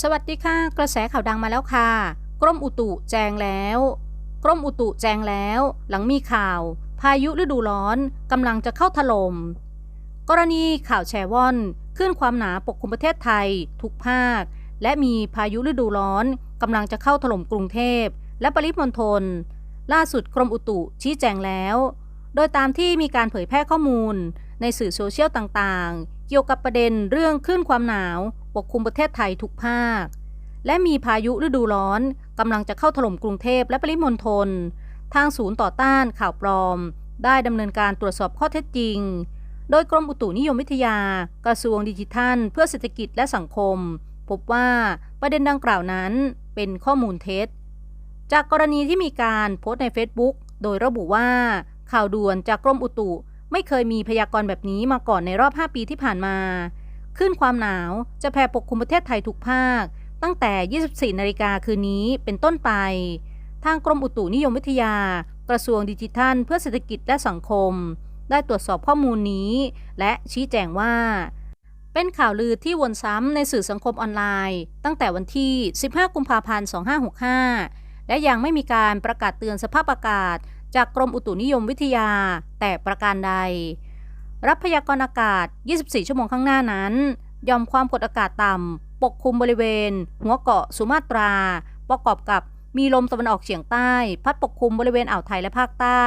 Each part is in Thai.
สวัสดีค่ะ กระแสข่าวดังมาแล้วค่ะ กรมอุตุแจงแล้ว กรมอุตุแจงแล้ว หลังมีข่าว พายุฤดูร้อนกำลังจะเข้าถลม่มกรณีข่าวแชร์ว่อนขึ้นความหนาปกคลุมประเทศไทย ทุกภาค และมีพายุฤดูร้อนกำลังจะเข้าถล่มกรุงเทพ และปริมณฑลล่าสุดกรมอุตุชี้แจงแล้ว โดยตามที่มีการเผยแพร่ข้อมูลในสื่อโซเชียลต่างๆ เกี่ยวกับประเด็นเรื่องคลื่นความหนาว ปกคลุมประเทศไทยทุกภาค และมีพายุฤดูร้อนกำลังจะเข้าถล่มกรุงเทพและปริมณฑลทางศูนย์ต่อต้านข่าวปลอม ได้ดำเนินการตรวจสอบข้อเท็จจริง โดยกรมอุตุนิยมวิทยา กระทรวงดิจิทัล เพื่อเศรษฐกิจและสังคม พบว่าประเด็นดังกล่าวนั้นเป็นข้อมูลเท็จ จากกรณีที่มีการโพสต์ใน Facebook โดยระบุว่า ข่าวด่วนจากกรมอุตุ ไม่เคยมีพยากรณ์แบบนี้มาก่อนในรอบ 5 ปีที่ผ่านมา ขึ้นความหนาวจะแผ่ปกคลุมประเทศไทยทุกภาค ตั้งแต่ 24 นาฬิกาคืนนี้เป็นต้นไป ทางกรมอุตุนิยมวิทยา กระทรวงดิจิทัล เพื่อเศรษฐกิจและสังคม ได้ตรวจสอบข้อมูลนี้ และชี้แจงว่า เป็นข่าวลือที่วนซ้ำในสื่อสังคมออนไลน์ ตั้งแต่วันที่ 15 กุมภาพันธ์ 2565 และยังไม่มีการประกาศเตือนสภาพอากาศ จากกรมอุตุนิยมวิทยา แต่ประการใด รับพยากรณ์อากาศ 24 ชั่วโมงข้างหน้านั้นยอมความกดอากาศต่ำ ปกคลุมบริเวณ หัวเกาะสุมาตรา ประกอบกับมีลมตะวันออกเฉียงใต้ พัดปกคลุมบริเวณอ่าวไทยและภาคใต้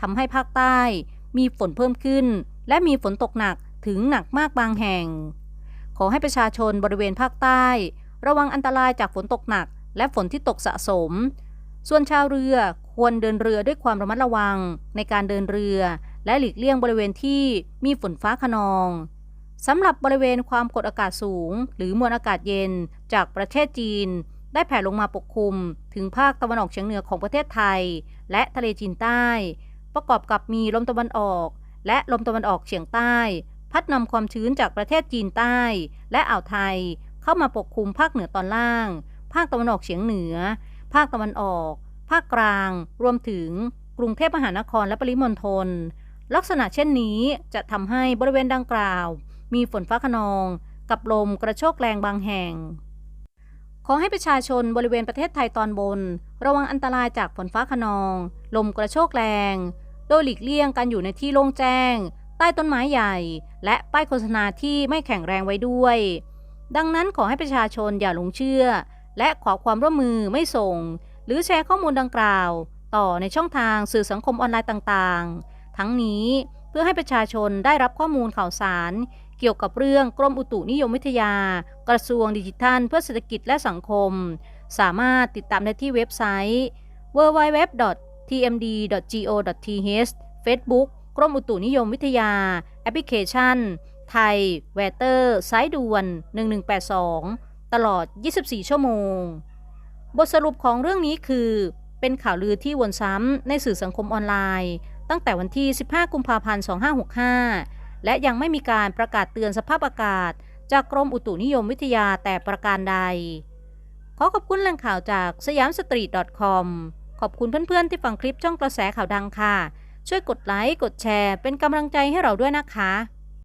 ทำให้ภาคใต้ มีฝนเพิ่มขึ้น และมีฝนตกหนักถึงหนักมากบางแห่ง ขอให้ประชาชนบริเวณภาคใต้ ระวังอันตรายจากฝนตกหนัก และฝนที่ตกสะสม ส่วนชาวเรือควรเดินเรือด้วยความระมัดระวังในการเดินเรือ และหลีกเลี่ยงบริเวณที่มีฝนฟ้าขนองสำหรับบริเวณความกดอากาศสูง หรือมวลอากาศเย็นจากประเทศจีน ได้แผ่ลงมาปกคลุม ถึงภาคตะวันออกเฉียงเหนือของประเทศไทย และทะเลจีนใต้ ประกอบกับมีลมตะวันออก และลมตะวันออกเฉียงใต้ พัดนำความชื้นจากประเทศจีนใต้ และอ่าวไทย เข้ามาปกคลุมภาคเหนือตอนล่าง ภาคตะวันออกเฉียงเหนือ ภาคตะวันออก ภาคกลาง รวมถึงกรุงเทพมหานครและปริมณฑล ลักษณะเช่นนี้จะทำให้บริเวณดังกล่าว มีฝนฟ้าขนอง กับลมกระโชกแรงบางแห่ง ขอให้ประชาชนบริเวณประเทศไทยตอนบน ระวังอันตรายจากฝนฟ้าขนอง ลมกระโชกแรง โดยหลีกเลี่ยงการอยู่ในที่โล่งแจ้ง ใต้ต้นไม้ใหญ่ และป้ายโฆษณาที่ไม่แข็งแรงไว้ด้วย ดังนั้นขอให้ประชาชนอย่าหลงเชื่อ และขอความร่วมมือไม่ส่ง หรือแชร์ข้อมูลดังกล่าว ต่อในช่องทางสื่อสังคมออนไลน์ต่างๆ ทั้งนี้เพื่อให้ประชาชนได้รับข้อมูลข่าวสาร เกี่ยวกับเรื่องกรมอุตุนิยมวิทยา กระทรวงดิจิทัล เพื่อเศรษฐกิจและสังคม สามารถติดตามได้ที่เว็บไซต์ www.tmd.go.th Facebook กรมอุตุนิยมวิทยา แอปพลิเคชัน ไทย แวเตอร์สายด่วน 1182 ตลอด 24 ชั่วโมง บทสรุปของเรื่องนี้คือ เป็นข่าวลือที่วนซ้ำในสื่อสังคมออนไลน์ ตั้งแต่วันที่ 15 กุมภาพันธ์ 2565 และยังไม่มีการประกาศเตือนสภาพอากาศ จากกรมอุตุนิยมวิทยาแต่ประการใด ขอขอบคุณแหล่งข่าวจากสยามสตรีท .com ขอบคุณเพื่อนๆ ที่ฟังคลิปช่องกระแสข่าวดังค่ะ ช่วยกดไลค์ กดแชร์ เป็นกำลังใจให้เราด้วยนะคะ